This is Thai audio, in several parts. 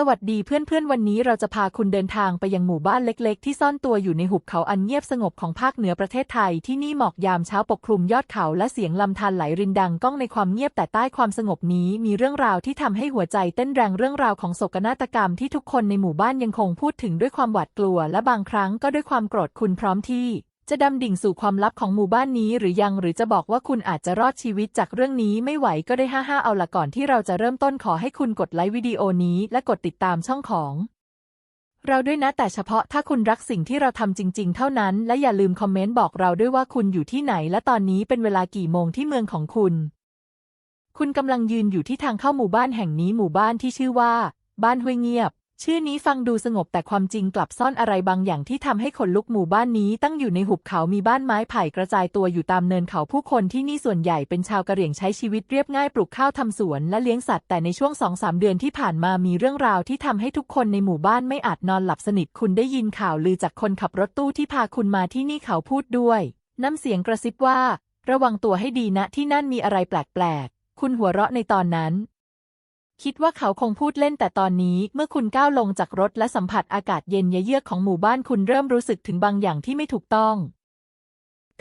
สวัสดีเพื่อนๆ วันนี้เราจะพาคุณเดินทางไปยังหมู่บ้านเล็กๆ ที่ซ่อนตัวอยู่ในหุบเขาอันเงียบสงบของภาคเหนือประเทศไทยที่นี่หมอกยามเช้าปกคลุมยอดเขาและเสียงลำธารไหลรินดังก้องในความเงียบแต่ใต้ความสงบนี้มีเรื่องราวที่ทำให้หัวใจเต้นแรงเรื่องราวของโศกนาฏกรรมที่ทุกคนในหมู่บ้านยังคงพูดถึงด้วยความหวาดกลัว และบางครั้งก็ด้วยความโกรธคุณพร้อมที่ จะดำดิ่งสู่ความลับของหมู่บ้านนี้หรือยังหรือจะบอกว่าคุณอาจจะรอดชีวิตจากเรื่องนี้ไม่ไหวก็ได้ห้าห้าเอาละก่อนที่เราจะเริ่มต้นขอให้คุณกดไลค์วิดีโอนี้และกดติดตามช่องของเราด้วยนะแต่เฉพาะถ้าคุณรักสิ่งที่เราทำจริง ๆ เท่านั้น และอย่าลืมคอมเมนต์บอกเราด้วยว่าคุณอยู่ที่ไหน และตอนนี้เป็นเวลากี่โมงที่เมืองของคุณ คุณกำลังยืนอยู่ที่ทางเข้าหมู่บ้านแห่งนี้หมู่บ้านที่ชื่อว่า บ้านห้วยเงียบ ชื่อนี้ฟังดูสงบแต่ความจริงกลับซ่อนอะไรบางอย่างที่ทำให้ขนลุกหมู่บ้านนี้ตั้งอยู่ในหุบเขามีบ้านไม้ไผ่กระจายตัวอยู่ตามเนินเขาผู้คนที่นี่ส่วนใหญ่เป็นชาวกะเหรี่ยงใช้ชีวิตเรียบง่ายปลูกข้าวทำสวนและเลี้ยงสัตว์แต่ในช่วงสองสามเดือนที่ผ่านมามีเรื่องราวที่ทำให้ทุกคนในหมู่บ้านไม่อาจนอนหลับสนิทคุณได้ยินข่าวลือจากคนขับรถตู้ที่พาคุณมาที่นี่เขาพูดด้วย น้ำเสียงกระซิบว่า ระวังตัวให้ดีนะที่นั่นมีอะไรแปลกๆคุณหัวเราะในตอนนั้น คิดว่าเขาคงพูดเล่นแต่ตอนนี้เมื่อคุณก้าวลงจากรถและสัมผัสอากาศเย็นเยือกของหมู่บ้านคุณเริ่มรู้สึกถึงบางอย่างที่ไม่ถูกต้อง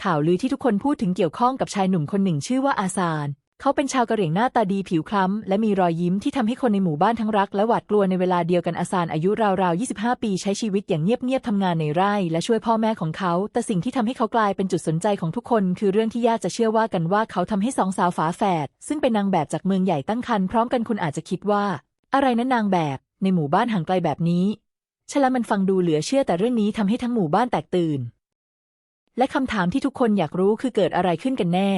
ข่าวลือที่ทุกคนพูดถึงเกี่ยวข้องกับชายหนุ่มคนหนึ่งชื่อว่าอาซาน เขาเป็นชาวกะเหรี่ยงหน้าตาดีผิวคล้ำ และมีรอยยิ้มที่ทำให้คนในหมู่บ้านทั้งรักและหวาดกลัวในเวลาเดียวกันอาซานอายุราวๆ 25 ปีใช้ชีวิตอย่างเงียบๆทำงานในไร่และช่วยพ่อแม่ของเขา แต่สิ่งที่ทำให้เขากลายเป็นจุดสนใจของทุกคน คือเรื่องที่ญาติจะเชื่อว่ากันว่าเขาทำให้สองสาวฝาแฝดซึ่งเป็นนางแบบจากเมืองใหญ่ตั้งครรภ์พร้อมกันคุณอาจจะคิดว่า อะไรนั้นนางแบบในหมู่บ้านห่างไกลแบบนี้ฉะนั้นมันฟังดูเหลือเชื่อแต่เรื่องนี้ทำให้ทั้งหมู่บ้านแตกตื่น และคำถามที่ทุกคนอยากรู้คือเกิดอะไรขึ้นกันแน่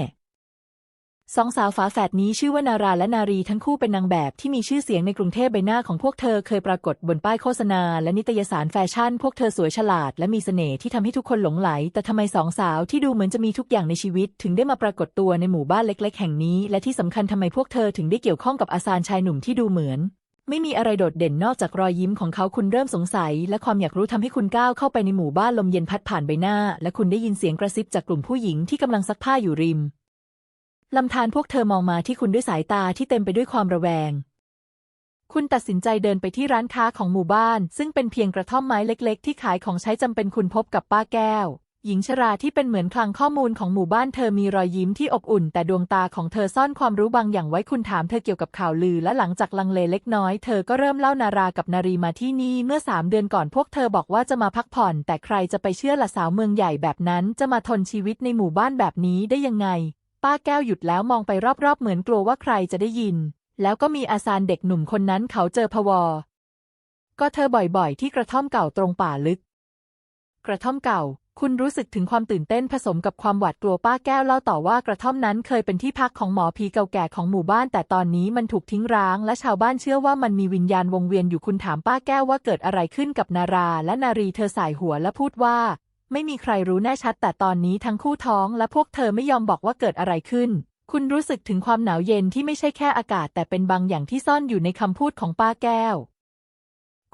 สองสาวฝาแฝดนี้ชื่อว่านาราและนารีทั้งคู่เป็นนางแบบที่มีชื่อเสียงในกรุงเทพใบหน้าของพวกเธอเคยปรากฏบนป้ายโฆษณา และนิตยสารแฟชั่น พวกเธอสวยฉลาด และมีเสน่ห์ที่ทำให้ทุกคนหลงไหล แต่ทำไมสองสาวที่ดูเหมือนจะมีทุกอย่างในชีวิต ถึงได้มาปรากฏตัวในหมู่บ้านเล็ก ๆ แห่งนี้ และที่สำคัญทำไมพวกเธอถึงได้เกี่ยวข้องกับอาซานชายหนุ่มที่ดูเหมือน ไม่มีอะไรโดดเด่นนอกจากรอยยิ้มของเขาคุณเริ่มสงสัย และความอยากรู้ทำให้คุณก้าวเข้าไปในหมู่บ้านลมเย็นพัดผ่านใบหน้า และคุณได้ยินเสียงกระซิบจากกลุ่มผู้หญิงที่กำลังซักผ้าอยู่ริม ลำธารพวกเธอมองมาที่คุณด้วยสายตาที่เต็มไปด้วยความระแวง คุณตัดสินใจเดินไปที่ร้านค้าของหมู่บ้าน ซึ่งเป็นเพียงกระท่อมไม้เล็ก ๆ ที่ขายของใช้จำเป็นคุณพบกับป้าแก้ว หญิงชราที่เป็นเหมือนคลังข้อมูลของหมู่บ้านเธอมีรอยยิ้มที่อบอุ่น แต่ดวงตาของเธอซ่อนความรู้บางอย่างไว้คุณถามเธอเกี่ยวกับข่าวลือและหลังจากลังเลเล็กน้อยเธอก็เริ่มเล่านารากับนารีมาที่นี่เมื่อสามเดือนก่อนพวกเธอบอกว่าจะมาพักผ่อน แต่ใครจะไปเชื่อละสาวเมืองใหญ่แบบนั้น จะมาทนชีวิตในหมู่บ้านแบบนี้ได้ยังไง ป้าแก้วหยุดแล้วมองไปรอบๆ เหมือนกลัวว่าใครจะได้ยิน แล้วก็มีอาซานเด็กหนุ่มคนนั้นเขาเจอพวอ ก็เธอบ่อยๆ ที่กระท่อมเก่าตรงป่าลึก กระท่อมเก่า คุณรู้สึกถึงความตื่นเต้นผสมกับความหวาดกลัวป้าแก้วเล่าต่อว่ากระท่อมนั้นเคยเป็นที่พักของหมอผีเก่าแก่ของหมู่บ้าน แต่ตอนนี้มันถูกทิ้งร้าง และชาวบ้านเชื่อว่ามันมีวิญญาณวงเวียนอยู่คุณถามป้าแก้วว่าเกิดอะไรขึ้นกับนารา และนารีเธอสายหัวและพูดว่า ไม่มีใครรู้แน่ชัด แต่ตอนนี้ทั้งคู่ท้องและพวกเธอไม่ยอมบอกว่าเกิดอะไรขึ้น คุณรู้สึกถึงความหนาวเย็นที่ไม่ใช่แค่อากาศ แต่เป็นบางอย่างที่ซ่อนอยู่ในคำพูดของป้าแก้ว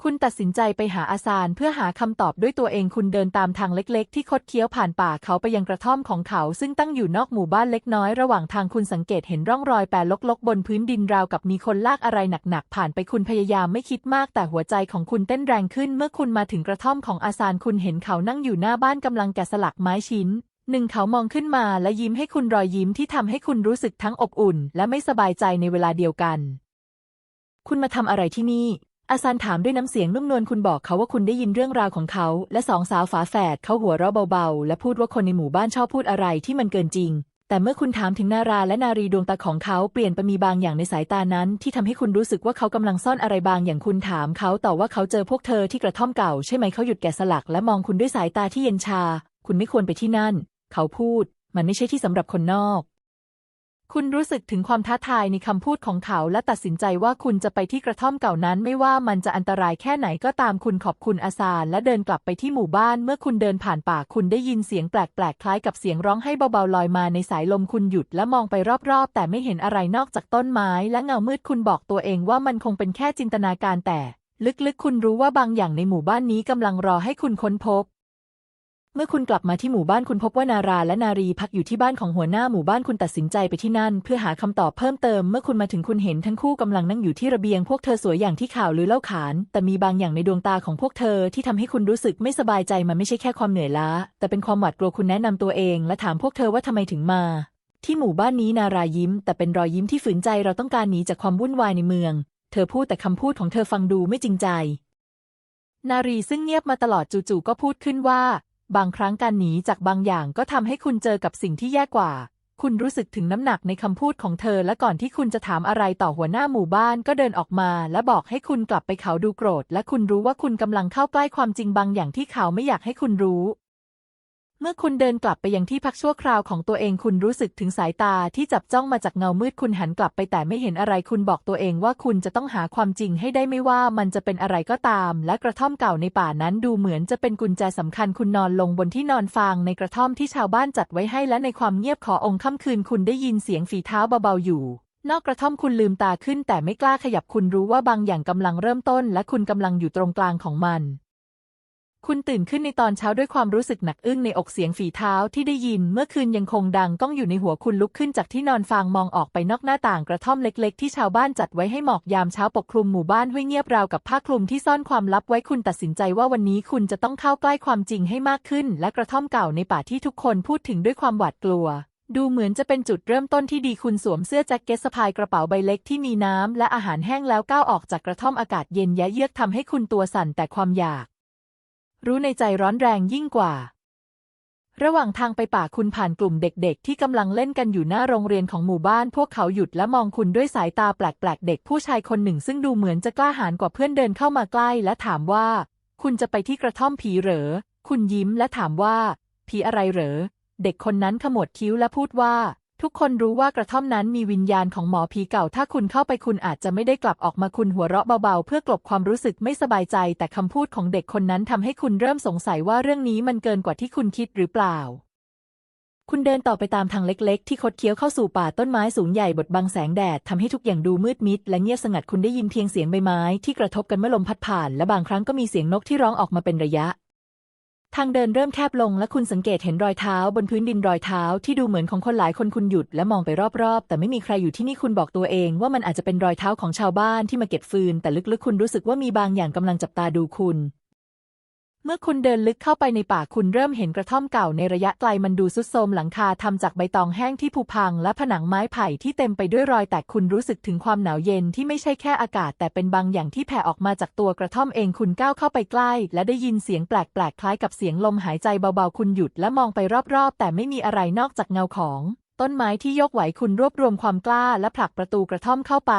คุณตัดสินใจไปหาอาซานเพื่อหาคำตอบด้วยตัวเองคุณเดินตามทางเล็กๆ ที่คดเคี้ยวผ่านป่าเขาไปยังกระท่อมของเขา ซึ่งตั้งอยู่นอกหมู่บ้านเล็กน้อยระหว่างทางคุณสังเกตเห็นร่องรอยแปรลกๆ บนพื้นดินราวกับมีคนลากอะไรหนักๆ ผ่านไปคุณพยายามไม่คิดมากแต่หัวใจของคุณเต้นแรงขึ้น เมื่อคุณมาถึงกระท่อมของอาซานคุณเห็นเขานั่งอยู่หน้าบ้านกำลังแกะสลักไม้ชิ้นหนึ่งเขามองขึ้นมาและยิ้มให้คุณรอยยิ้มที่ทำให้คุณรู้สึกทั้งอบอุ่น และไม่สบายใจในเวลาเดียวกัน คุณมาทำอะไรที่นี่ อาซานถามด้วยน้ำเสียงนุ่มนวลคุณบอกเขาว่าคุณได้ยินเรื่องราวของเขา และสองสาวฝาแฝดเขาหัวเราะเบาๆ และพูดว่าคนในหมู่บ้านชอบพูดอะไรที่มันเกินจริง แต่เมื่อคุณถามถึงนาราและนารีดวงตาของเขาเปลี่ยนไปมีบางอย่างในสายตานั้น ที่ทำให้คุณรู้สึกว่าเขากำลังซ่อนอะไรบางอย่างคุณถามเขาต่อว่าเขาเจอพวกเธอที่กระท่อมเก่าใช่ไหมเขาหยุดแกะสลักและมองคุณด้วยสายตาที่เย็นชา คุณไม่ควรไปที่นั่น เขาพูด มันไม่ใช่ที่สำหรับคนนอก คุณรู้สึกถึงความท้าทายในคำพูดของเขาและตัดสินใจว่าคุณจะไปที่กระท่อมเก่านั้นไม่ว่ามันจะอันตรายแค่ไหนก็ตามคุณขอบคุณอาซานและเดินกลับไปที่หมู่บ้าน เมื่อคุณเดินผ่านป่าคุณได้ยินเสียงแปลกๆ คล้ายกับเสียงร้องให้เบาๆลอยมาในสายลมคุณหยุดและมองไปรอบๆ แต่ไม่เห็นอะไรนอกจากต้นไม้ และเงามืดคุณบอกตัวเองว่ามันคงเป็นแค่จินตนาการแต่ ลึกๆ คุณรู้ว่าบางอย่างในหมู่บ้านนี้กำลังรอให้คุณค้นพบ เมื่อคุณกลับมาที่หมู่บ้านคุณพบว่านาราและนารีพักอยู่ที่บ้านของหัวหน้าหมู่บ้านคุณตัดสินใจไปที่นั่น เพื่อหาคำตอบเพิ่มเติมเมื่อคุณมาถึงคุณเห็นทั้งคู่กำลังนั่งอยู่ที่ระเบียงพวกเธอสวยอย่างที่ข่าวลือเล่าขาน แต่มีบางอย่างในดวงตาของพวกเธอที่ทำให้คุณรู้สึกไม่สบายใจมันไม่ใช่แค่ความเหนื่อยล้า แต่เป็นความหวาดกลัวคุณแนะนำตัวเอง และถามพวกเธอว่าทำไมถึงมาที่หมู่บ้านนี้นารายิ้ม แต่เป็นรอยยิ้มที่ฝืนใจเราต้องการหนีจากความวุ่นวายในเมือง เธอพูดแต่คำพูดของเธอฟังดูไม่จริงใจ นารีซึ่งเงียบมาตลอดจู่ๆก็พูดขึ้นว่า บางครั้งการหนีจากบางอย่างก็ทำให้คุณเจอกับสิ่งที่แย่กว่า คุณรู้สึกถึงน้ำหนักในคำพูดของเธอ และก่อนที่คุณจะถามอะไรต่อหัวหน้าหมู่บ้านก็เดินออกมา และบอกให้คุณกลับไปเขาดูโกรธ และคุณรู้ว่าคุณกำลังเข้าใกล้ความจริงบางอย่างที่เขาไม่อยากให้คุณรู้ เมื่อคุณเดินกลับไปยังที่พักชั่วคราวของตัวเองคุณรู้สึกถึงสายตาที่จับจ้องมาจากเงามืดคุณหันกลับไปแต่ไม่เห็นอะไรคุณบอกตัวเองว่าคุณจะต้องหาความจริงให้ได้ไม่ว่ามันจะเป็นอะไรก็ตาม และกระท่อมเก่าในป่านั้นดูเหมือนจะเป็นกุญแจสำคัญคุณนอนลงบนที่นอนฟางในกระท่อมที่ชาวบ้านจัดไว้ให้และในความเงียบขอองค์ค่ำคืนคุณได้ยินเสียงฝีเท้าเบาๆอยู่นอกกระท่อมคุณลืมตาขึ้นแต่ไม่กล้าขยับคุณรู้ว่าบางอย่างกำลังเริ่มต้น และคุณกำลังอยู่ตรงกลางของมัน คุณตื่นขึ้นในตอนเช้าด้วยความรู้สึกหนักอึ้งในอกเสียงฝีเท้าที่ได้ยินเมื่อคืนยังคงดังก้องอยู่ในหัวคุณลุกขึ้นจากที่นอนฟางมองออกไปนอกหน้าต่างกระท่อมเล็กๆ ที่ชาวบ้านจัดไว้ให้หมอกยามเช้าปกคลุมหมู่บ้านห้วยเงียบราวกับผ้าคลุมที่ซ่อนความลับไว้คุณตัดสินใจว่าวันนี้คุณจะต้องเข้าใกล้ความจริงให้มากขึ้น และกระท่อมเก่าในป่าที่ทุกคนพูดถึงด้วยความหวาดกลัวดูเหมือนจะเป็นจุดเริ่มต้นที่ดีคุณสวมเสื้อแจ็คเก็ตสะพายกระเป๋าใบเล็กที่มีน้ำและอาหารแห้งแล้วก้าวออกจากกระท่อมอากาศเย็นแยะเยือกทำให้คุณตัวสั่นแต่ความอยาก รู้ในใจร้อนแรงยิ่งกว่า ระหว่างทางไปป่าคุณผ่านกลุ่มเด็กๆ ที่กำลังเล่นกันอยู่หน้าโรงเรียนของหมู่บ้าน พวกเขาหยุดและมองคุณด้วยสายตาแปลกๆ เด็กผู้ชายคนหนึ่งซึ่งดูเหมือนจะกล้าหาญกว่าเพื่อนเดินเข้ามาใกล้ และถามว่า คุณจะไปที่กระท่อมผีเหรอ คุณยิ้มและถามว่า ผีอะไรเหรอ เด็กคนนั้นขมวดคิ้วและพูดว่า ทุกคนรู้ว่ากระท่อมนั้นมีวิญญาณของหมอผีเก่า ถ้าคุณเข้าไปคุณอาจจะไม่ได้กลับออกมาคุณหัวเราะเบาๆ เพื่อกลบความรู้สึกไม่สบายใจ แต่คำพูดของเด็กคนนั้นทำให้คุณเริ่มสงสัยว่าเรื่องนี้มันเกินกว่าที่คุณคิดหรือเปล่า คุณเดินต่อไปตามทางเล็กๆ ที่คดเคี้ยวเข้าสู่ป่าต้นไม้สูงใหญ่บดบังแสงแดดทำให้ทุกอย่างดูมืดมิด และเงียบสงัดคุณได้ยินเพียงเสียงใบไม้ที่กระทบกันเมื่อลมพัดผ่าน และบางครั้งก็มีเสียงนกที่ร้องออกมาเป็นระยะ ทางเดินเริ่มแคบลงและคุณสังเกตเห็นรอยเท้าบนพื้นดินรอยเท้าที่ดูเหมือนของคนหลายคนคุณหยุดและมองไปรอบๆ แต่ไม่มีใครอยู่ที่นี่คุณบอกตัวเองว่ามันอาจจะเป็นรอยเท้าของชาวบ้านที่มาเก็บฟืน แต่ลึกๆ คุณรู้สึกว่ามีบางอย่างกำลังจับตาดูคุณ เมื่อคุณเดินลึกเข้าไปในป่าคุณเริ่มเห็นกระท่อมเก่าในระยะไกลมันดูซุดโทมหลังคาทำจากใบตองแห้งที่ผุพัง และผนังไม้ไผ่ที่เต็มไปด้วยรอยแตกคุณรู้สึกถึงความหนาวเย็นที่ไม่ใช่แค่อากาศ แต่เป็นบางอย่างที่แผ่ออกมาจากตัวกระท่อมเองคุณก้าวเข้าไปใกล้ และได้ยินเสียงแปลกๆคล้ายกับเสียงลมหายใจเบาๆคุณหยุดและมองไปรอบๆ แต่ไม่มีอะไรนอกจากเงาของ ต้นไม้ที่ยกไหวคุณรวบรวมความกล้า และผลักประตูกระท่อมเข้าไป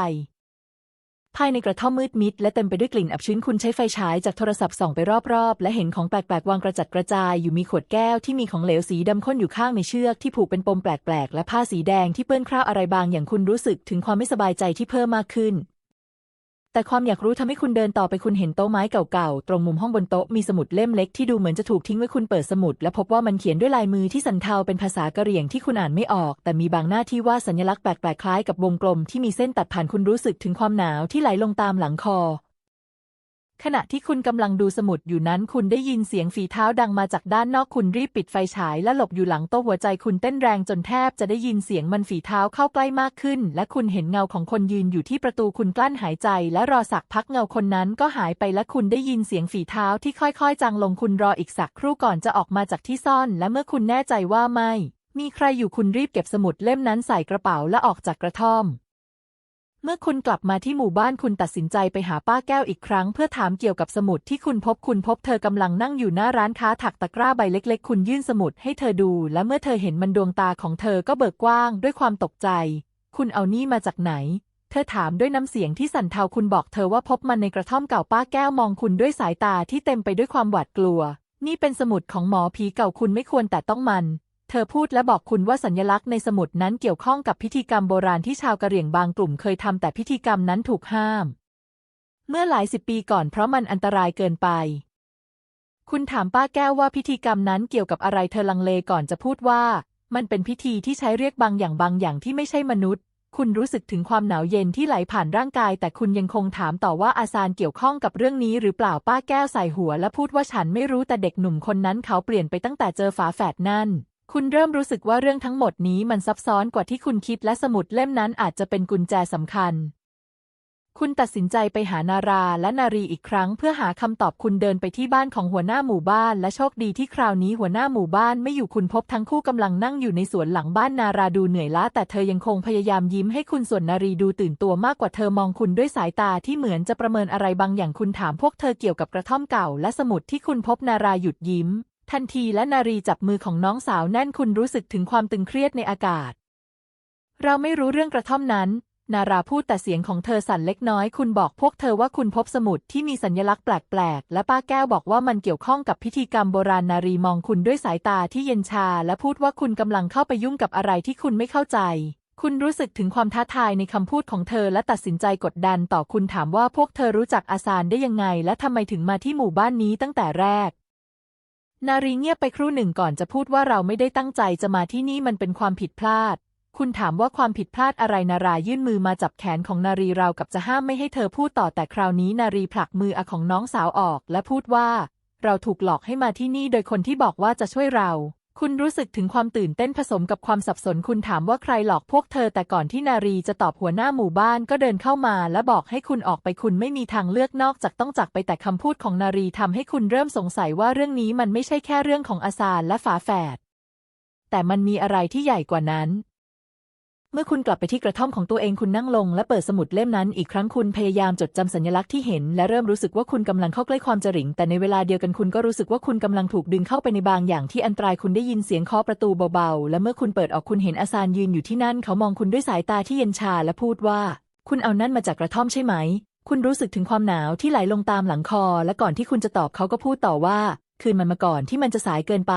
ภายในกระท่อมมืดมิดและเต็มไปด้วยกลิ่นอับชื้นคุณใช้ไฟฉายจากโทรศัพท์ส่องไปรอบๆ และเห็นของแปลกๆ วางกระจัดกระจายอยู่มีขวดแก้วที่มีของเหลวสีดำข้นอยู่ข้างในเชือกที่ผูกเป็นปมแปลกๆ และผ้าสีแดงที่เปื้อนคราบอะไรบางอย่างคุณรู้สึกถึงความไม่สบายใจที่เพิ่มมากขึ้น แต่ความอยากรู้ทำให้คุณเดินต่อไปคุณเห็นโต๊ะไม้เก่าๆ ตรงมุมห้องบนโต๊ะมีสมุดเล่มเล็กที่ดูเหมือนจะถูกทิ้งไว้คุณเปิดสมุด และพบว่ามันเขียนด้วยลายมือที่สันเทาเป็นภาษากะเหรี่ยงที่คุณอ่านไม่ออก แต่มีบางหน้าที่ว่าสัญลักษณ์แปลกๆคล้ายกับวงกลมที่มีเส้นตัดผ่านคุณรู้สึกถึงความหนาวที่ไหลลงตามหลังคอ ขณะที่คุณกำลังดูสมุดอยู่นั้นคุณได้ยินเสียงฝีเท้าดังมาจากด้านนอกคุณรีบปิดไฟฉายและหลบอยู่หลังโต๊ะหัวใจคุณเต้นแรงจนแทบจะได้ยินเสียงมันฝีเท้าเข้าใกล้มากขึ้น และคุณเห็นเงาของคนยืนอยู่ที่ประตูคุณกลั้นหายใจ และรอสักพักเงาคนนั้นก็หายไปและคุณได้ยินเสียงฝีเท้าที่ค่อยๆ จางลงคุณรออีกสักครู่ก่อนจะออกมาจากที่ซ่อน และเมื่อคุณแน่ใจว่าไม่ มีใครอยู่คุณรีบเก็บสมุดเล่มนั้นใส่กระเป๋าและออกจากกระท่อม เมื่อคุณกลับมาที่หมู่บ้านคุณตัดสินใจไปหาป้าแก้วอีกครั้ง เพื่อถามเกี่ยวกับสมุดที่คุณพบคุณพบเธอกำลังนั่งอยู่หน้าร้านค้าถักตะกร้าใบเล็ก ๆ คุณยื่นสมุดให้เธอดู และเมื่อเธอเห็นมันดวงตาของเธอก็เบิกกว้างด้วยความตกใจ คุณเอานี่มาจากไหน เธอถามด้วยน้ำเสียงที่สั่นเทาคุณบอกเธอว่าพบมันในกระท่อมเก่าป้าแก้วมองคุณด้วยสายตาที่เต็มไปด้วยความหวาดกลัว นี่เป็นสมุดของหมอผีเก่าคุณไม่ควรแต่ต้องมัน เธอพูดและบอกคุณว่าสัญลักษณ์ในสมุดนั้นเกี่ยวข้องกับพิธีกรรมโบราณที่ชาวกะเหรี่ยงบางกลุ่มเคยทำแต่พิธีกรรมนั้นถูกห้าม เมื่อหลายสิบปีก่อนเพราะมันอันตรายเกินไป คุณถามป้าแก้วว่าพิธีกรรมนั้นเกี่ยวกับอะไรเธอลังเลก่อนจะพูดว่า มันเป็นพิธีที่ใช้เรียกบางอย่างบางอย่างที่ไม่ใช่มนุษย์ คุณรู้สึกถึงความหนาวเย็นที่ไหลผ่านร่างกาย แต่คุณยังคงถามต่อว่าอาซานเกี่ยวข้องกับเรื่องนี้หรือเปล่าป้าแก้วใส่หัว และพูดว่าฉันไม่รู้แต่เด็กหนุ่มคนนั้นเขาเปลี่ยนไปตั้งแต่เจอฝาแฝดนั่น คุณเริ่มรู้สึกว่าเรื่องทั้งหมดนี้มันซับซ้อนกว่าที่คุณคิดและสมุดเล่มนั้นอาจจะเป็นกุญแจสำคัญ คุณตัดสินใจไปหานาราและนารีอีกครั้ง เพื่อหาคำตอบคุณเดินไปที่บ้านของหัวหน้าหมู่บ้าน และโชคดีที่คราวนี้หัวหน้าหมู่บ้านไม่อยู่คุณพบทั้งคู่กำลังนั่งอยู่ในสวนหลังบ้านนาราดูเหนื่อยล้าแต่เธอยังคงพยายามยิ้มให้คุณส่วนนารีดูตื่นตัวมากกว่าเธอมองคุณด้วยสายตาที่เหมือนจะประเมินอะไรบางอย่างคุณถามพวกเธอเกี่ยวกับกระท่อมเก่า และสมุดที่คุณพบนาราหยุดยิ้ม ทันทีและนารีจับมือของน้องสาวแน่นคุณรู้สึกถึงความตึงเครียดในอากาศ เราไม่รู้เรื่องกระท่อมนั้น นาราพูดแต่เสียงของเธอสั่นเล็กน้อย คุณบอกพวกเธอว่าคุณพบสมุดที่มีสัญลักษณ์แปลกๆ และป้าแก้วบอกว่ามันเกี่ยวข้องกับพิธีกรรมโบราณนารีมองคุณด้วยสายตาที่เย็นชา และพูดว่าคุณกำลังเข้าไปยุ่งกับอะไรที่คุณไม่เข้าใจคุณรู้สึกถึงความท้าทายในคำพูดของเธอและตัดสินใจกดดันต่อคุณถามว่าพวกเธอรู้จักอาซานได้ยังไง และทำไมถึงมาที่หมู่บ้านนี้ตั้งแต่แรก นารีเงียบไปครู่หนึ่งก่อนจะพูดว่าเราไม่ได้ตั้งใจจะมาที่นี่มันเป็นความผิดพลาด คุณถามว่าความผิดพลาดอะไรนารายื่นมือมาจับแขนของนารีเราวกับจะห้ามไม่ให้เธอพูดต่อแต่คราวนี้นารีผลักมืออของน้องสาวออก และพูดว่า เราถูกหลอกให้มาที่นี่โดยคนที่บอกว่าจะช่วยเรา คุณรู้สึกถึงความตื่นเต้นผสมกับความสับสนคุณถามว่าใครหลอกพวกเธอ แต่ก่อนที่นารีจะตอบหัวหน้าหมู่บ้านก็เดินเข้ามา และบอกให้คุณออกไปคุณไม่มีทางเลือกนอกจากต้องจากไปแต่คำพูดของนารีทำให้คุณเริ่มสงสัยว่าเรื่องนี้มันไม่ใช่แค่เรื่องของอาซานและฝาแฝดแต่มันมีอะไรที่ใหญ่กว่านั้น เมื่อคุณกลับไปที่กระท่อมของตัวเองคุณนั่งลง และเปิดสมุดเล่มนั้นอีกครั้งคุณพยายามจดจำสัญลักษณ์ที่เห็น และเริ่มรู้สึกว่าคุณกำลังเข้าใกล้ความจริง แต่ในเวลาเดียวกันคุณก็รู้สึกว่าคุณกำลังถูกดึงเข้าไปในบางอย่างที่อันตรายคุณได้ยินเสียงเคาะประตูเบาๆ และเมื่อคุณเปิดออกคุณเห็นอาซานยืนอยู่ที่นั่น เขามองคุณด้วยสายตาที่เย็นชาและพูดว่า คุณเอานั่นมาจากกระท่อมใช่ไหม คุณรู้สึกถึงความหนาวที่ไหลลงตามหลังคอ และก่อนที่คุณจะตอบเขาก็พูดต่อว่า คืนมันมาก่อนที่มันจะสายเกินไป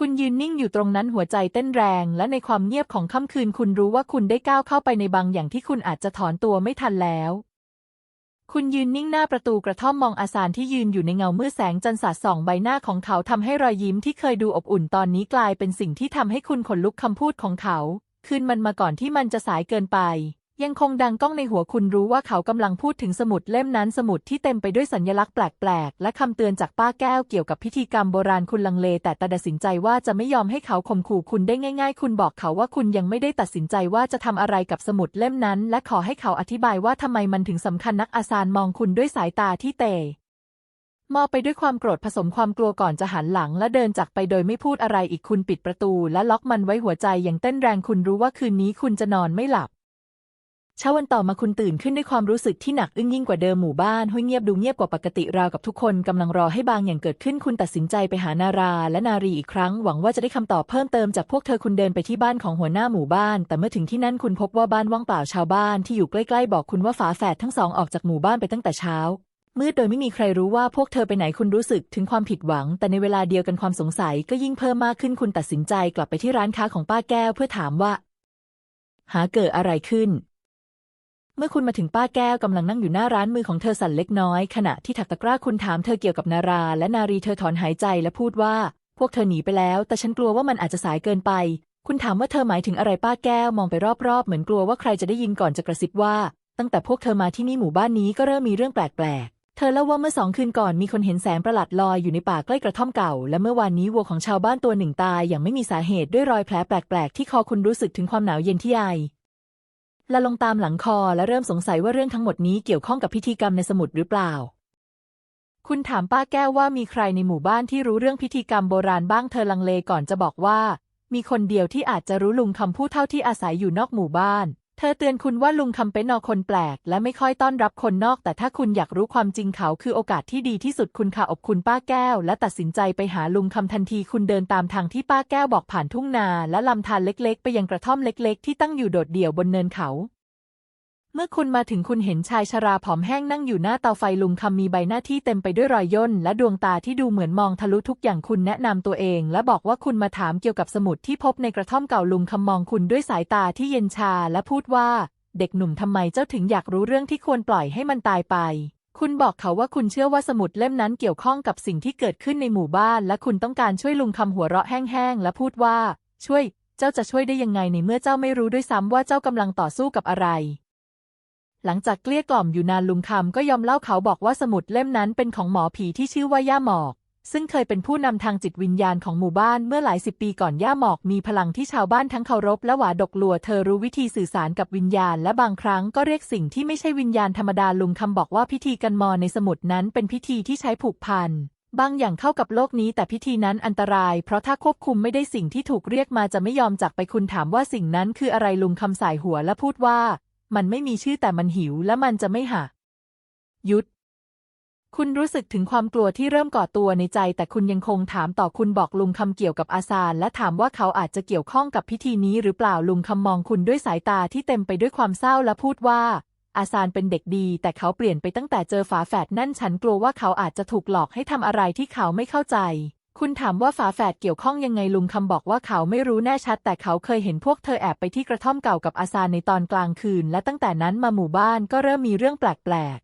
คุณยืนนิ่งอยู่ตรงนั้นหัวใจเต้นแรง และในความเงียบของค่ำคืนคุณรู้ว่าคุณได้ก้าวเข้าไปในบางอย่างที่คุณอาจจะถอนตัวไม่ทันแล้ว คุณยืนนิ่งหน้าประตูกระท่อมมองอาซานที่ยืนอยู่ในเงามืดแสงจันทร์สาดส่องใบหน้าของเขาทำให้รอยยิ้มที่เคยดูอบอุ่นตอนนี้กลายเป็นสิ่งที่ทำให้คุณขนลุกคำพูดของเขา คืนมันมาก่อนที่มันจะสายเกินไป ยังคงดังก้องในหัวคุณรู้ว่าเขากำลังพูดถึงสมุดเล่มนั้นสมุดที่เต็มไปด้วยสัญลักษณ์แปลกๆ และคำเตือนจากป้าแก้วเกี่ยวกับพิธีกรรมโบราณคุณลังเล แต่ตัดสินใจว่าจะไม่ยอมให้เขาข่มขู่คุณได้ง่าย ๆ คุณบอกเขาว่าคุณยังไม่ได้ตัดสินใจว่าจะทำอะไรกับสมุดเล่มนั้น และขอให้เขาอธิบายว่าทำไมมันถึงสำคัญนักอาซานมองคุณด้วยสายตาที่เตะมองไปด้วยความโกรธผสมความกลัวก่อนจะหันหลังและเดินจากไปโดยไม่พูดอะไรอีกคุณปิดประตู และล็อกมันไว้หัวใจอย่างเต้นแรงคุณรู้ว่าคืนนี้คุณจะนอนไม่หลับ เช้าวันต่อมาคุณตื่นขึ้นด้วยความรู้สึกที่หนักอึ้งยิ่งกว่าเดิมหมู่บ้านห้วยเงียบดูเงียบกว่าปกติราวกับทุกคนกำลังรอให้บางอย่างเกิดขึ้นคุณตัดสินใจไปหานาราและนารีอีกครั้ง หวังว่าจะได้คำตอบเพิ่มเติมจากพวกเธอคุณเดินไปที่บ้านของหัวหน้าหมู่บ้าน แต่เมื่อถึงที่นั่นคุณพบว่าบ้านว่างเปล่าชาวบ้านที่อยู่ใกล้ๆบอกคุณว่าฝาแฝดทั้งสองออกจากหมู่บ้านไปตั้งแต่เช้ามืดโดยไม่มีใครรู้ว่าพวกเธอไปไหนคุณรู้สึกถึงความผิดหวัง แต่ในเวลาเดียวกันความสงสัยก็ยิ่งเพิ่มมากขึ้นคุณตัดสินใจกลับไปที่ร้านค้าของป้าแก้วเพื่อถามว่า หาเกิดอะไรขึ้น เมื่อคุณมาถึงป้าแก้วกำลังนั่งอยู่หน้าร้านมือของเธอสั่นเล็กน้อย ขณะที่ถักตะกร้าคุณถามเธอเกี่ยวกับนารา และนารีเธอถอนหายใจและพูดว่า พวกเธอหนีไปแล้ว แต่ฉันกลัวว่ามันอาจจะสายเกินไป คุณถามว่าเธอหมายถึงอะไรป้าแก้วมองไปรอบๆ เหมือนกลัวว่าใครจะได้ยินก่อนจะกระซิบว่า ตั้งแต่พวกเธอมาที่นี่หมู่บ้านนี้ก็เริ่มมีเรื่องแปลกๆ เธอเล่าว่าเมื่อสองคืนก่อนมีคนเห็นแสงประหลาดลอยอยู่ในป่าใกล้กระท่อมเก่า และเมื่อวานนี้วัวของชาวบ้านตัวหนึ่งตายอย่างไม่มีสาเหตุด้วยรอยแผลแปลกๆ ที่คอคุณรู้สึกถึงความหนาวเย็นที่ไอและลงตามหลังคอและเริ่มสงสัยว่าเรื่องทั้งหมดนี้เกี่ยวข้องกับพิธีกรรมในสมุดหรือเปล่า คุณถามป้าแก้วว่ามีใครในหมู่บ้านที่รู้เรื่องพิธีกรรมโบราณบ้างเธอลังเลก่อนจะบอกว่า มีคนเดียวที่อาจจะรู้ลุงคำพูดเท่าที่อาศัยอยู่นอกหมู่บ้าน เธอเตือนคุณว่าลุงคำเป็นนอคนแปลก และไม่ค่อยต้อนรับคนนอก แต่ถ้าคุณอยากรู้ความจริงเขาคือโอกาสที่ดีที่สุดคุณค่ะอบคุณป้าแก้ว และตัดสินใจไปหาลุงคำทันทีคุณเดินตามทางที่ป้าแก้วบอกผ่านทุ่งนา และลำธารเล็กๆ ไปยังกระท่อมเล็ก ๆ ที่ตั้งอยู่โดดเดี่ยวบนเนินเขา เมื่อคุณมาถึงคุณเห็นชายชราผอมแห้งนั่งอยู่หน้าเตาไฟลุงคำมีใบหน้าที่เต็มไปด้วยรอยย่น และดวงตาที่ดูเหมือนมองทะลุทุกอย่างคุณแนะนำตัวเอง และบอกว่าคุณมาถามเกี่ยวกับสมุดที่พบในกระท่อมเก่าลุงคำมองคุณด้วยสายตาที่เย็นชาและพูดว่า เด็กหนุ่มทำไมเจ้าถึงอยากรู้เรื่องที่ควรปล่อยให้มันตายไป คุณบอกเขาว่าคุณเชื่อว่าสมุดเล่มนั้นเกี่ยวข้องกับสิ่งที่เกิดขึ้นในหมู่บ้าน และคุณต้องการช่วยลุงคำหัวเราะแห้งๆและพูดว่า ช่วย เจ้าจะช่วยได้ยังไงในเมื่อเจ้าไม่รู้ด้วยซ้ำว่าเจ้ากำลังต่อสู้กับอะไร หลังจากเกลี้ยกล่อมอยู่นานลุงคำก็ยอมเล่าเขาบอกว่าสมุดเล่มนั้นเป็นของหมอผีที่ชื่อว่าย่าหมอก ซึ่งเคยเป็นผู้นำทางจิตวิญญาณของหมู่บ้านเมื่อหลายสิบปีก่อนย่าหมอกมีพลังที่ชาวบ้านทั้งเคารพและหวาดกลัวเธอรู้วิธีสื่อสารกับวิญญาณ และบางครั้งก็เรียกสิ่งที่ไม่ใช่วิญญาณธรรมดาลุงคำบอกว่าพิธีกันมอในสมุดนั้นเป็นพิธีที่ใช้ผูกพันบางอย่างเข้ากับโลกนี้แต่พิธีนั้นอันตราย เพราะถ้าควบคุมไม่ได้สิ่งที่ถูกเรียกมาจะไม่ยอมจากไปคุณถามว่าสิ่งนั้นคืออะไรลุงคำสายหัวและพูดว่า มันไม่มีชื่อแต่มันหิวและมันจะไม่หักยุด คุณรู้สึกถึงความกลัวที่เริ่มก่อตัวในใจ แต่คุณยังคงถามต่อคุณบอกลุงคำเกี่ยวกับอาซานและถามว่าเขาอาจจะเกี่ยวข้องกับพิธีนี้หรือเปล่าลุงคำมองคุณด้วยสายตาที่เต็มไปด้วยความเศร้าและพูดว่า อาซานเป็นเด็กดี แต่เขาเปลี่ยนไปตั้งแต่เจอฝาแฝดนั่นฉันกลัวว่าเขาอาจจะถูกหลอกให้ทำอะไรที่เขาไม่เข้าใจ คุณถามว่าฝาแฝดเกี่ยวข้องยังไงลุงคำบอกว่าเขาไม่รู้แน่ชัด แต่เขาเคยเห็นพวกเธอแอบไปที่กระท่อมเก่ากับอาซานในตอนกลางคืน และตั้งแต่นั้นมาหมู่บ้านก็เริ่มมีเรื่องแปลก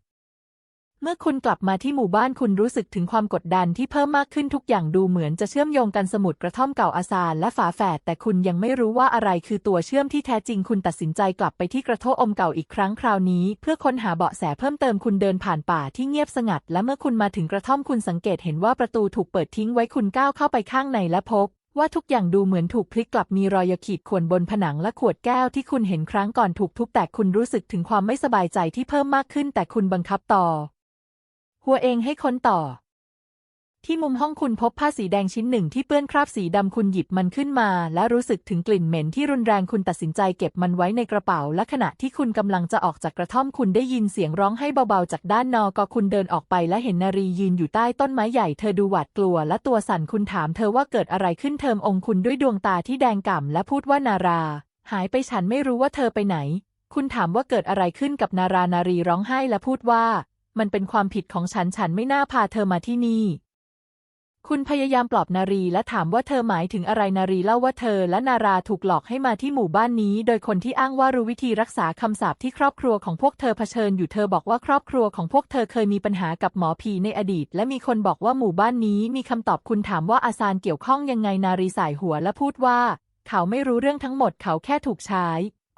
เมื่อคุณกลับมาที่หมู่บ้านคุณรู้สึกถึงความกดดันที่เพิ่มมากขึ้นทุกอย่างดูเหมือนจะเชื่อมโยงกันสมุดกระท่อมเก่าอาซานและฝาแฝดแต่คุณยังไม่รู้ว่าอะไรคือตัวเชื่อมที่แท้จริงคุณตัดสินใจกลับไปที่กระโทอมเก่าอีกครั้งคราวนี้ เพื่อค้นหาเบาะแสเพิ่มเติมคุณเดินผ่านป่าที่เงียบสงัด และเมื่อคุณมาถึงกระท่อมคุณสังเกตเห็นว่าประตูถูกเปิดทิ้งไว้คุณก้าวเข้าไปข้างในและพบว่าทุกอย่างดูเหมือนถูกพลิกกลับมีรอยขีดข่วนบนผนังและขวดแก้วที่คุณเห็นครั้งก่อนถูกทุบแต่คุณรู้สึกถึงความไม่สบายใจที่เพิ่มมากขึ้นแต่คุณบังคับต่อ หัวเองให้ค้นต่อ ที่มุมห้องคุณพบผ้าสีแดงชิ้นหนึ่งที่เปื้อนคราบสีดำคุณหยิบมันขึ้นมา และรู้สึกถึงกลิ่นเหม็นที่รุนแรงคุณตัดสินใจเก็บมันไว้ในกระเป๋า และขณะที่คุณกำลังจะออกจากกระท่อมคุณได้ยินเสียงร้องให้เบาๆ จากด้านนอกก็คุณเดินออกไปและเห็นนารียืนอยู่ใต้ต้นไม้ใหญ่เธอดูหวาดกลัว และตัวสั่นคุณถามเธอว่าเกิดอะไรขึ้นเทอมองค์คุณด้วยดวงตาที่แดงก่ำและพูดว่านารา หายไปฉันไม่รู้ว่าเธอไปไหน คุณถามว่าเกิดอะไรขึ้นกับนารานารีร้องไห้และพูดว่า มันเป็นความผิดของฉันฉันไม่น่าพาเธอมาที่นี่ คุณพยายามปลอบนารีและถามว่าเธอหมายถึงอะไรนารีเล่าว่าเธอและนาราถูกหลอกให้มาที่หมู่บ้านนี้ โดยคนที่อ้างว่ารู้วิธีรักษาคำสาปที่ครอบครัวของพวกเธอเผชิญอยู่เธอบอกว่าครอบครัวของพวกเธอเคยมีปัญหากับหมอผีในอดีต และมีคนบอกว่าหมู่บ้านนี้มีคำตอบคุณถามว่าอาซานเกี่ยวข้องยังไงนารีสายหัวและพูดว่า เขาไม่รู้เรื่องทั้งหมดเขาแค่ถูกใช้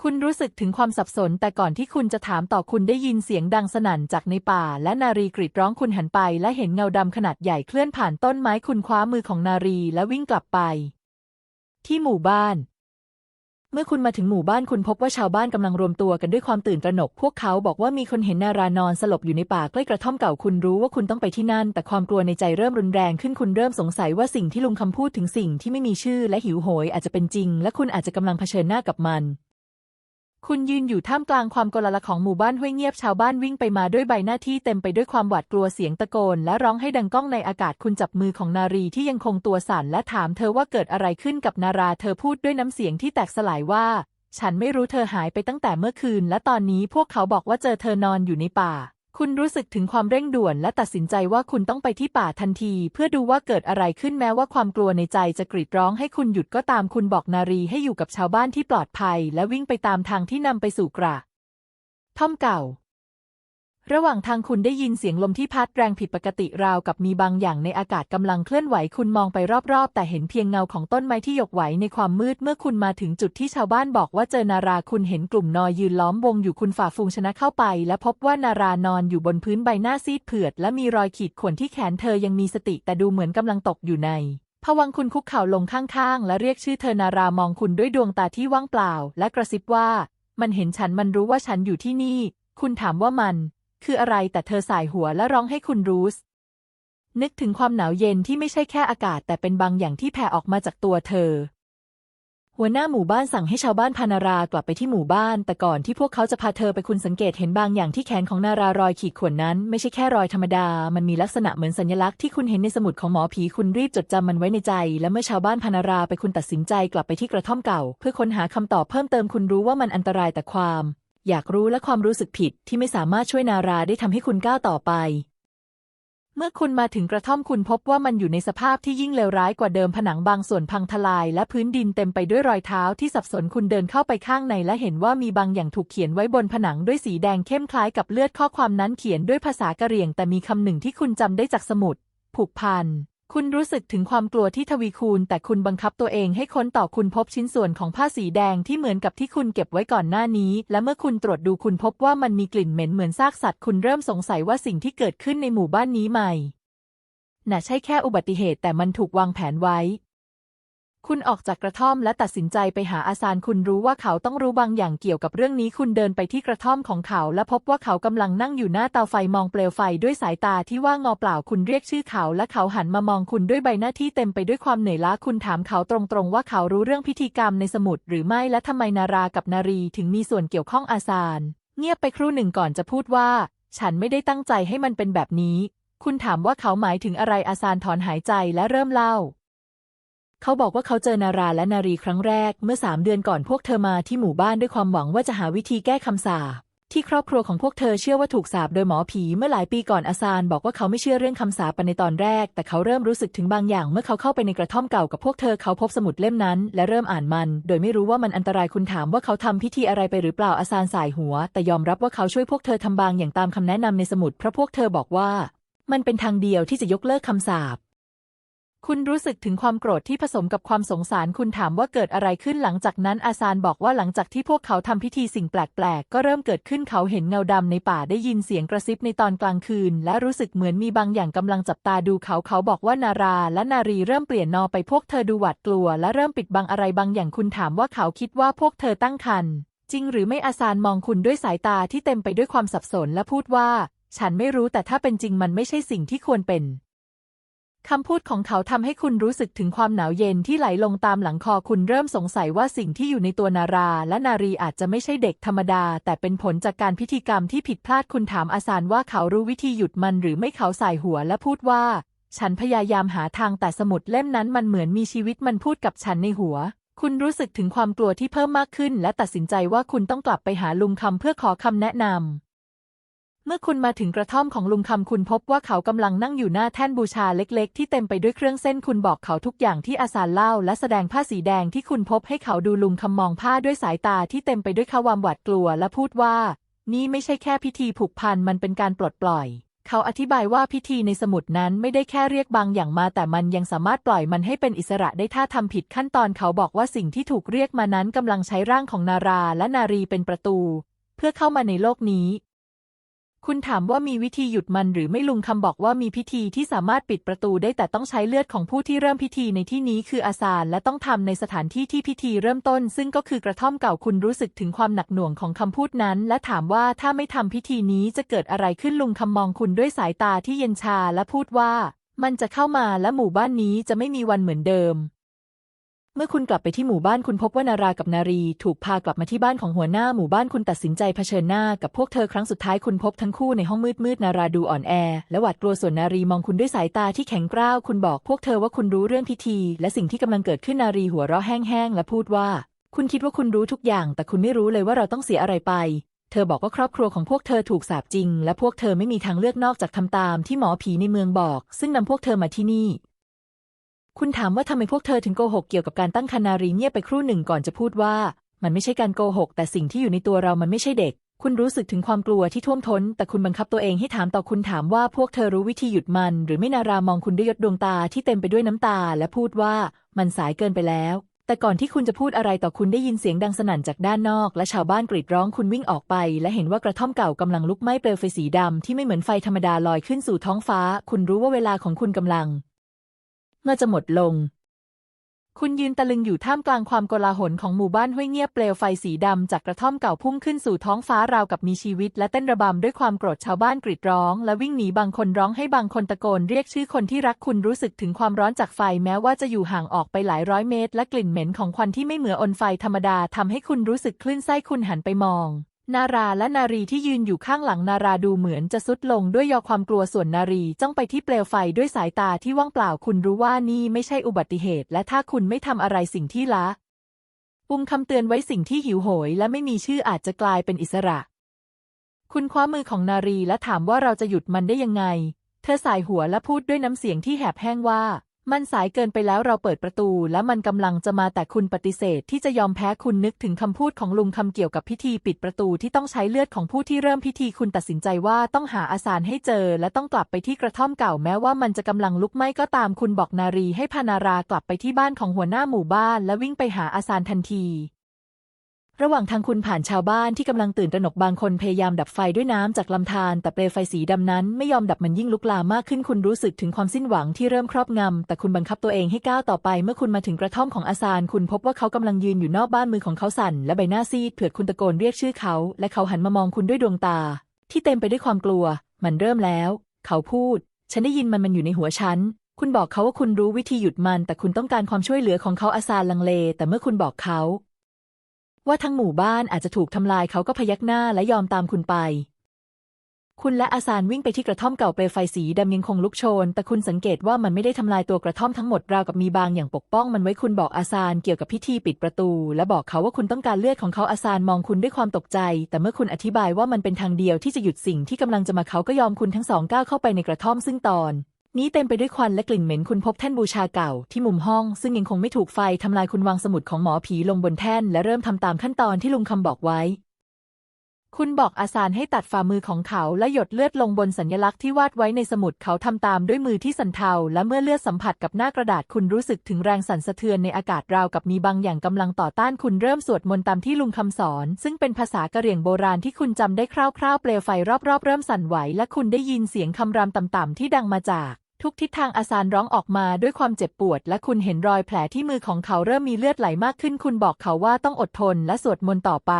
คุณรู้สึกถึงความสับสน แต่ก่อนที่คุณจะถามต่อคุณได้ยินเสียงดังสนั่นจากในป่า และนารีกรีดร้องคุณหันไป และเห็นเงาดำขนาดใหญ่เคลื่อนผ่านต้นไม้คุณคว้ามือของนารีและวิ่งกลับไป ที่หมู่บ้าน เมื่อคุณมาถึงหมู่บ้านคุณพบว่าชาวบ้านกำลังรวมตัวกันด้วยความตื่นตระหนก พวกเขาบอกว่ามีคนเห็นนารานอนสลบอยู่ในป่าใกล้กระท่อมเก่าคุณรู้ว่าคุณต้องไปที่นั่น แต่ความกลัวในใจเริ่มรุนแรงขึ้นคุณเริ่มสงสัยว่าสิ่งที่ลุงคำพูดถึงสิ่งที่ไม่มีชื่อและหิวโหยอาจจะเป็นจริง และคุณอาจจะกำลังเผชิญหน้ากับมัน คุณยืนอยู่ท่ามกลางความโกลาหลของหมู่บ้านห้วยเงียบชาวบ้านวิ่งไปมาด้วยใบหน้าที่เต็มไปด้วยความหวาดกลัวเสียงตะโกน และร้องให้ดังก้องในอากาศคุณจับมือของนารีที่ยังคงตัวสั่นและถามเธอว่าเกิดอะไรขึ้นกับนาราเธอพูดด้วยน้ำเสียงที่แตกสลายว่า ฉันไม่รู้เธอหายไปตั้งแต่เมื่อคืน และตอนนี้พวกเขาบอกว่าเจอเธอนอนอยู่ในป่า คุณรู้สึกถึงความเร่งด่วนและตัดสินใจว่าคุณต้องไปที่ป่าทันที เพื่อดูว่าเกิดอะไรขึ้นแม้ว่าความกลัวในใจจะกรีดร้องให้คุณหยุดก็ตามคุณบอกนารีให้อยู่กับชาวบ้านที่ปลอดภัย และวิ่งไปตามทางที่นำไปสู่กระท่อมเก่า ระหว่างทางคุณได้ยินเสียงลมที่พัดแรงผิดปกติราวกับมีบางอย่างในอากาศกำลังเคลื่อนไหวคุณมองไปรอบๆ แต่เห็นเพียงเงาของต้นไม้ที่หยกไหวในความมืดเมื่อคุณมาถึงจุดที่ชาวบ้านบอกว่าเจอนาราคุณเห็นกลุ่มนอยยืนล้อมวงอยู่คุณฝ่าฟูงชนะเข้าไป และพบว่านารานอนอยู่บนพื้นใบหน้าซีดเผือด และมีรอยขีดข่วนที่แขนเธอยังมีสติแต่ดูเหมือนกำลังตกอยู่ในภวังค์คุณคุกเข่าลงข้างๆ และเรียกชื่อเธอนารามองคุณด้วยดวงตาที่ว่างเปล่า และกระซิบว่า มันเห็นฉันมันรู้ว่าฉันอยู่ที่นี่ คุณถามว่ามัน คืออะไรแต่เธอสายหัวและร้องให้คุณรู้สนึกถึงความหนาวเย็นที่ไม่ใช่แค่อากาศ แต่เป็นบางอย่างที่แผ่ออกมาจากตัวเธอ หัวหน้าหมู่บ้านสั่งให้ชาวบ้านพานารากลับไปที่หมู่บ้าน แต่ก่อนที่พวกเขาจะพาเธอไปคุณสังเกตเห็นบางอย่างที่แขนของนารารอยขีดข่วนนั้น ไม่ใช่แค่รอยธรรมดา มันมีลักษณะเหมือนสัญลักษณ์ที่คุณเห็นในสมุดของหมอผีคุณรีบจดจำมันไว้ในใจ และเมื่อชาวบ้านพานาราไปคุณตัดสินใจกลับไปที่กระท่อมเก่า เพื่อค้นหาคำตอบเพิ่มเติมคุณรู้ว่ามันอันตรายแต่ความ อยากรู้และความรู้สึกผิดที่ไม่สามารถช่วยนาราได้ทำให้คุณก้าวต่อไป เมื่อคุณมาถึงกระท่อมคุณพบว่ามันอยู่ในสภาพที่ยิ่งเลวร้ายกว่าเดิมผนังบางส่วนพังทลาย และพื้นดินเต็มไปด้วยรอยเท้าที่สับสนคุณเดินเข้าไปข้างในและเห็นว่ามีบางอย่างถูกเขียนไว้บนผนังด้วยสีแดงเข้มคล้ายกับเลือดข้อความนั้นเขียนด้วยภาษากะเหรี่ยง แต่มีคำหนึ่งที่คุณจำได้จากสมุด ผูกพัน คุณรู้สึกถึงความกลัวที่ทวีคูณ แต่คุณบังคับตัวเองให้ค้นต่อคุณพบชิ้นส่วนของผ้าสีแดงที่เหมือนกับที่คุณเก็บไว้ก่อนหน้านี้ และเมื่อคุณตรวจดูคุณพบว่ามันมีกลิ่นเหม็นเหมือนซากสัตว์ คุณเริ่มสงสัยว่าสิ่งที่เกิดขึ้นในหมู่บ้านนี้ใหม่ น่ะใช่แค่อุบัติเหตุแต่มันถูกวางแผนไว้ คุณออกจากกระท่อมและตัดสินใจไปหาอาซานคุณรู้ว่าเขาต้องรู้บางอย่างเกี่ยวกับเรื่องนี้คุณเดินไปที่กระท่อมของเขา และพบว่าเขากำลังนั่งอยู่หน้าเตาไฟมองเปลวไฟด้วยสายตาที่ว่างอเปล่าคุณเรียกชื่อเขา และเขาหันมามองคุณด้วยใบหน้าที่เต็มไปด้วยความเหนื่อยล้าคุณถามเขาตรงๆ ว่าเขารู้เรื่องพิธีกรรมในสมุดหรือไม่และทำไมนารากับนารีถึงมีส่วนเกี่ยวข้องอาซาน เงียบไปครู่หนึ่งก่อนจะพูดว่า ฉันไม่ได้ตั้งใจให้มันเป็นแบบนี้ คุณถามว่าเขาหมายถึงอะไรอาซานถอนหายใจและเริ่มเล่า เขาบอกว่าเขาเจอนาราและนารีครั้งแรกเมื่อสามเดือนก่อนพวกเธอมาที่หมู่บ้านด้วยความหวังว่าจะหาวิธีแก้คำสาปที่ครอบครัวของพวกเธอเชื่อว่าถูกสาปโดยหมอผีเมื่อหลายปีก่อนอาซานบอกว่าเขาไม่เชื่อเรื่องคำสาปในตอนแรก แต่เขาเริ่มรู้สึกถึงบางอย่าง เมื่อเขาเข้าไปในกระท่อมเก่ากับพวกเธอเขาพบสมุดเล่มนั้น และเริ่มอ่านมัน โดยไม่รู้ว่ามันอันตรายคุณถามว่าเขาทำพิธีอะไรไปหรือเปล่าอาซานสายหัว แต่ยอมรับว่าเขาช่วยพวกเธอทำบางอย่างตามคำแนะนำในสมุดเพราะพวกเธอบอกว่า มันเป็นทางเดียวที่จะยกเลิกคำสาป คุณรู้สึกถึงความโกรธที่ผสมกับความสงสารคุณถามว่าเกิดอะไรขึ้นหลังจากนั้นอาซานบอกว่าหลังจากที่พวกเขาทำพิธีสิ่งแปลกๆ ก็เริ่มเกิดขึ้นเขาเห็นเงาดำในป่าได้ยินเสียงกระซิบในตอนกลางคืน และรู้สึกเหมือนมีบางอย่างกำลังจับตาดูเขาเขาบอกว่านาราและนารีเริ่มเปลี่ยนนอไปพวกเธอดูหวาดกลัว และเริ่มปิดบังอะไรบางอย่างคุณถามว่าเขาคิดว่าพวกเธอตั้งครรภ์จริงหรือไม่อาซานมองคุณด้วยสายตาที่เต็มไปด้วยความสับสนและพูดว่า ฉันไม่รู้แต่ถ้าเป็นจริงมันไม่ใช่สิ่งที่ควรเป็น คำพูดของเขาทำให้คุณรู้สึกถึงความหนาวเย็นที่ไหลลงตามหลังคอคุณเริ่มสงสัยว่าสิ่งที่อยู่ในตัวนาราและนารีอาจจะไม่ใช่เด็กธรรมดา แต่เป็นผลจากการพิธีกรรมที่ผิดพลาดคุณถามอาซานว่าเขารู้วิธีหยุดมันหรือไม่เขาสายหัวและพูดว่า ฉันพยายามหาทางแต่สมุดเล่มนั้นมันเหมือนมีชีวิตมันพูดกับฉันในหัว คุณรู้สึกถึงความกลัวที่เพิ่มมากขึ้น และตัดสินใจว่าคุณต้องกลับไปหาลุงคำเพื่อขอคำแนะนำ เมื่อคุณมาถึงกระท่อมของลุงคำคุณพบว่าเขากำลังนั่งอยู่หน้าแท่นบูชาเล็กๆ ที่เต็มไปด้วยเครื่องเส้นคุณบอกเขาทุกอย่างที่อาซาเล่า และแสดงผ้าสีแดงที่คุณพบให้เขาดูลุงคำมองผ้าด้วยสายตาที่เต็มไปด้วยความหวาดกลัว และพูดว่า นี่ไม่ใช่แค่พิธีผูกพันมันเป็นการปลดปล่อย เขาอธิบายว่าพิธีในสมุดนั้นไม่ได้แค่เรียกบางอย่างมา แต่มันยังสามารถปล่อยมันให้เป็นอิสระได้ถ้าทำผิดขั้นตอนเขาบอกว่าสิ่งที่ถูกเรียกมานั้นกำลังใช้ร่างของนาราและนารีเป็นประตู เพื่อเข้ามาในโลกนี้ คุณถามว่ามีวิธีหยุดมันหรือไม่ลุงคำบอกว่ามีพิธีที่สามารถปิดประตูได้แต่ต้องใช้เลือดของผู้ที่เริ่มพิธีในที่นี้คืออาซานและต้องทำในสถานที่ที่พิธีเริ่มต้น ซึ่งก็คือกระท่อมเก่าคุณรู้สึกถึงความหนักหน่วงของคำพูดนั้น และถามว่าถ้าไม่ทำพิธีนี้จะเกิดอะไรขึ้นลุงคำมองคุณด้วยสายตาที่เย็นชาและพูดว่า มันจะเข้ามาและหมู่บ้านนี้จะไม่มีวันเหมือนเดิม เมื่อคุณกลับไปที่หมู่บ้านคุณพบว่านารากับนารี ถูกพากลับมาที่บ้านของหัวหน้าหมู่บ้านคุณตัดสินใจเผชิญหน้ากับพวกเธอครั้งสุดท้ายคุณพบทั้งคู่ในห้องมืดมืดนาราดูอ่อนแอ และหวาดกลัวส่วนนารีมองคุณด้วยสายตาที่แข็งกร้าวคุณบอกพวกเธอว่าคุณรู้เรื่องพิธี และสิ่งที่กำลังเกิดขึ้นนารีหัวเราะแห้งๆและพูดว่า คุณคิดว่าคุณรู้ทุกอย่าง แต่คุณไม่รู้เลยว่าเราต้องเสียอะไรไป เธอบอกว่าครอบครัวของพวกเธอถูกสาปจริง และพวกเธอไม่มีทางเลือกนอกจากทำตามที่หมอผีในเมืองบอก ซึ่งนำพวกเธอมาที่นี่ คุณถามว่าทำไมพวกเธอถึงโกหกเกี่ยวกับการตั้งครรภ์นารีเงียบไปครู่หนึ่งก่อนจะพูดว่า มันไม่ใช่การโกหก แต่สิ่งที่อยู่ในตัวเรามันไม่ใช่เด็ก คุณรู้สึกถึงความกลัวที่ท่วมท้น แต่คุณบังคับตัวเองให้ถามต่อคุณถามว่าพวกเธอรู้วิธีหยุดมัน หรือไม่นารามองคุณด้วยยศดวงตาที่เต็มไปด้วยน้ำตา และพูดว่ามันสายเกินไปแล้ว แต่ก่อนที่คุณจะพูดอะไรต่อคุณได้ยินเสียงดังสนั่นจากด้านนอก และชาวบ้านกรีดร้องคุณวิ่งออกไป และเห็นว่ากระท่อมเก่ากำลังลุกไหม้เปลวไฟสีดำที่ไม่เหมือนไฟธรรมดาลอยขึ้นสู่ท้องฟ้า คุณรู้ว่าเวลาของคุณกำลัง เมื่อจะหมดลง คุณยืนตะลึงอยู่ท่ามกลางความโกลาหลของหมู่บ้านห้วยเงียบเปลวไฟสีดำจากกระท่อมเก่าพุ่งขึ้นสู่ท้องฟ้าราวกับมีชีวิต และเต้นระบำด้วยความโกรธชาวบ้านกรีดร้อง และวิ่งหนีบางคนร้องให้บางคนตะโกน เรียกชื่อคนที่รักคุณรู้สึกถึงความร้อนจากไฟแม้ว่าจะอยู่ห่างออกไปหลายร้อยเมตร และกลิ่นเหม็นของควันที่ไม่เหมือนอนไฟธรรมดาทำให้คุณรู้สึกคลื่นไส้คุณหันไปมอง นาราและนารีที่ยืนอยู่ข้างหลังนาราดูเหมือนจะสุดลงด้วยยอความกลัวส่วนนารีจ้องไปที่เปลวไฟด้วยสายตาที่ว่างเปล่าคุณรู้ว่านี่ไม่ใช่อุบัติเหตุ และถ้าคุณไม่ทำอะไรสิ่งที่ละปุ่มคำเตือนไว้สิ่งที่หิวโหย และไม่มีชื่ออาจจะกลายเป็นอิสระ คุณคว้ามือของนารีและถามว่าเราจะหยุดมันได้ยังไง เธอสายหัวและพูดด้วยน้ำเสียงที่แหบแห้งว่า มันสายเกินไปแล้วเราเปิดประตู และมันกำลังจะมาแต่คุณปฏิเสธที่จะยอมแพ้คุณนึกถึงคำพูดของลุงคำเกี่ยวกับพิธีปิดประตูที่ต้องใช้เลือดของผู้ที่เริ่มพิธีคุณตัดสินใจว่าต้องหาอาสารให้เจอ และต้องกลับไปที่กระท่อมเก่าแม้ว่ามันจะกำลังลุกไหม้ก็ตามคุณบอกนารีให้พานารากลับไปที่บ้านของหัวหน้าหมู่บ้าน และวิ่งไปหาอาสารทันที ระหว่างทางคุณผ่านชาวบ้านที่กำลังตื่นตระหนกบางคนพยายามดับไฟด้วยน้ำจากลำธารแต่เปลวไฟสีดำนั้นไม่ยอมดับมันยิ่งลุกลามมากขึ้นคุณรู้สึกถึงความสิ้นหวังที่เริ่มครอบงำแต่คุณบังคับตัวเองให้ก้าวต่อไป เมื่อคุณมาถึงกระท่อมของอาซานคุณพบว่าเขากำลังยืนอยู่นอกบ้านมือของเขาสั่น และใบหน้าซีดเผือกคุณตะโกนเรียกชื่อเขา และเขาหันมามองคุณด้วยดวงตา ที่เต็มไปด้วยความกลัว มันเริ่มแล้ว เขาพูด ฉันได้ยินมันมันอยู่ในหัวฉันคุณบอกเขาว่าคุณรู้วิธีหยุดมัน แต่คุณต้องการความช่วยเหลือของเขาอาซานลังเล แต่เมื่อคุณบอกเขา ว่าทั้งหมู่บ้านอาจจะถูกทำลายเขาก็พยักหน้าและยอมตามคุณไป คุณและอาซานวิ่งไปที่กระท่อมเก่าเปลวไฟสีดำยังคงลุกโชน แต่คุณสังเกตว่ามันไม่ได้ทำลายตัวกระท่อมทั้งหมดราวกับมีบางอย่างปกป้องมันไว้คุณบอกอาซานเกี่ยวกับพิธีปิดประตู และบอกเขาว่าคุณต้องการเลือดของเขาอาซานมองคุณด้วยความตกใจ แต่เมื่อคุณอธิบายว่ามันเป็นทางเดียวที่จะหยุดสิ่งที่กำลังจะมาเขาก็ยอมคุณทั้งสองก้าวเข้าไปในกระท่อมซึ่งตอน นี้เต็มไปด้วยควันและกลิ่นเหม็นคุณพบแท่นบูชาเก่าที่มุมห้อง ซึ่งยังคงไม่ถูกไฟทำลายคุณวางสมุดของหมอผีลงบนแท่น และเริ่มทำตามขั้นตอนที่ลุงคำบอกไว้ คุณบอกอาซานให้ตัดฝ่ามือของเขาและหยดเลือดลงบนสัญลักษณ์ที่วาดไว้ในสมุดเขาทำตามด้วยมือที่สั่นเทาและเมื่อเลือดสัมผัสกับหน้ากระดาษคุณรู้สึกถึงแรงสั่นสะเทือนในอากาศราวกับมีบางอย่างกำลังต่อต้านคุณเริ่มสวดมนต์ตามที่ลุงคำสอน ซึ่งเป็นภาษากะเหรี่ยงโบราณที่คุณจำได้คร่าวๆ เปลวไฟรอบๆเริ่มสั่นไหวและคุณได้ยินเสียงคำรามต่ำๆที่ดังมาจาก ทุกทิศทางอาซานร้องออกมาด้วยความเจ็บปวด และคุณเห็นรอยแผลที่มือของเขาเริ่มมีเลือดไหลมากขึ้น คุณบอกเขาว่าต้องอดทนและสวดมนต์ต่อไป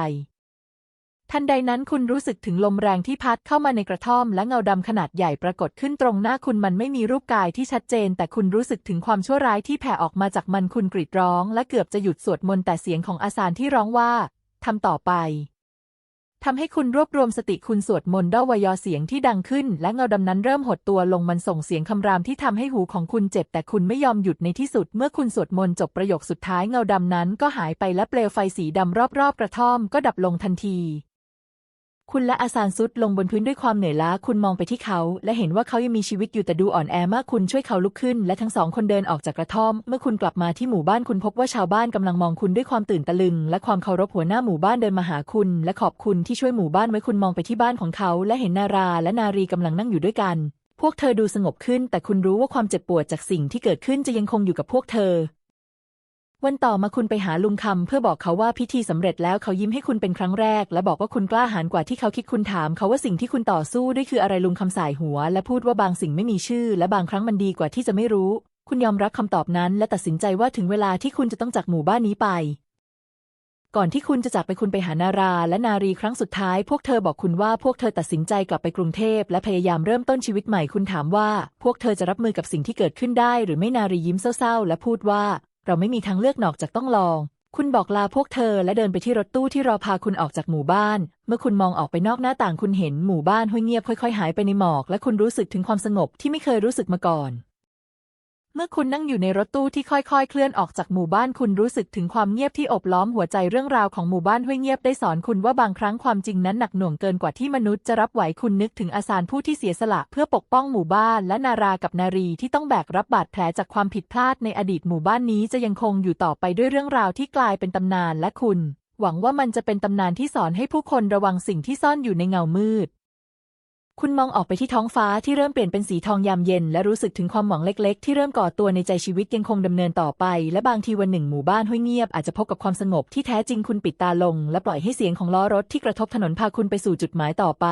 ทันใดนั้นคุณรู้สึกถึงลมแรงที่พัดเข้ามาในกระท่อม และเงาดำขนาดใหญ่ปรากฏขึ้นตรงหน้าคุณมันไม่มีรูปกายที่ชัดเจน แต่คุณรู้สึกถึงความชั่วร้ายที่แผ่ออกมาจากมันคุณกรีดร้อง และเกือบจะหยุดสวดมนต์แต่เสียงของอาซานที่ร้องว่าทำต่อไป ทำให้คุณรวบรวมสติคุณสวดมนต์ด้วยอเสียงที่ดังขึ้น และเงาดำนั้นเริ่มหดตัวลงมันส่งเสียงคำรามที่ทำให้หูของคุณเจ็บ แต่คุณไม่ยอมหยุดในที่สุด เมื่อคุณสวดมนต์จบประโยคสุดท้ายเงาดำนั้นก็หายไปและเปลวไฟสีดำรอบๆกระท่อมก็ดับลงทันที คุณและอาซานซุดลงบนพื้นด้วยความเหนื่อยล้าคุณมองไปที่เขา และเห็นว่าเขายังมีชีวิตอยู่แต่ดูอ่อนแอมากคุณช่วยเขาลุกขึ้น และทั้งสองคนเดินออกจากกระท่อม เมื่อคุณกลับมาที่หมู่บ้านคุณพบว่าชาวบ้านกำลังมองคุณด้วยความตื่นตะลึง และความเคารพหัวหน้าหมู่บ้านเดินมาหาคุณ และขอบคุณที่ช่วยหมู่บ้านไว้คุณมองไปที่บ้านของเขา และเห็นนาราและนารีกำลังนั่งอยู่ด้วยกัน พวกเธอดูสงบขึ้น แต่คุณรู้ว่าความเจ็บปวดจากสิ่งที่เกิดขึ้นจะยังคงอยู่กับพวกเธอ วันต่อมาคุณไปหาลุงคำเพื่อบอกเขาว่าพิธีสำเร็จแล้วเขายิ้มให้คุณเป็นครั้งแรก และบอกว่าคุณกล้าหาญกว่าที่เขาคิดคุณถาม เขาว่าสิ่งที่คุณต่อสู้ด้วยคืออะไรลุงคำสายหัว และพูดว่าบางสิ่งไม่มีชื่อ และบางครั้งมันดีกว่าที่จะไม่รู้ คุณยอมรับคำตอบนั้น และตัดสินใจว่าถึงเวลาที่คุณจะต้องจากหมู่บ้านนี้ไป ก่อนที่คุณจะจากไปคุณไปหานาราและนารีครั้งสุดท้าย พวกเธอบอกคุณว่าพวกเธอตัดสินใจกลับไปกรุงเทพและพยายามเริ่มต้นชีวิตใหม่คุณถามว่า พวกเธอจะรับมือกับสิ่งที่เกิดขึ้นได้ หรือไม่นารียิ้มเศร้าๆ และพูดว่า เราไม่มีทางเลือกนอกจากต้องลอง คุณบอกลาพวกเธอและเดินไปที่รถตู้ที่รอพาคุณออกจากหมู่บ้าน เมื่อคุณมองออกไปนอกหน้าต่างคุณเห็นหมู่บ้านห้วยเงียบค่อยๆ หายไปในหมอก และคุณรู้สึกถึงความสงบที่ไม่เคยรู้สึกมาก่อน เมื่อคุณนั่งอยู่ในรถตู้ที่ค่อยๆ เคลื่อนออกจากหมู่บ้านคุณรู้สึกถึงความเงียบที่อบล้อมหัวใจเรื่องราวของหมู่บ้านห้วยเงียบได้สอนคุณว่าบางครั้งความจริงนั้นหนักหน่วงเกินกว่าที่มนุษย์จะรับไหวคุณนึกถึงอาสารผู้ที่เสียสละเพื่อปกป้องหมู่บ้านและนารากับนารีที่ต้องแบกรับบาดแผลจากความผิดพลาดในอดีตหมู่บ้านนี้จะยังคงอยู่ต่อไปด้วยเรื่องราวที่กลายเป็นตำนานและคุณ หวังว่ามันจะเป็นตำนานที่สอนให้ผู้คนระวังสิ่งที่ซ่อนอยู่ในเงามืด คุณมองออกไปที่ท้องฟ้าที่เริ่มเปลี่ยนเป็นสีทองยามเย็น และรู้สึกถึงความหวังเล็กๆ ที่เริ่มก่อตัวในใจชีวิตยังคงดำเนินต่อไป และบางทีวันหนึ่งหมู่บ้านห้วยเงียบอาจจะพบกับความสงบที่แท้จริงคุณปิดตาลง และปล่อยให้เสียงของล้อรถที่กระทบถนนพาคุณไปสู่จุดหมายต่อไป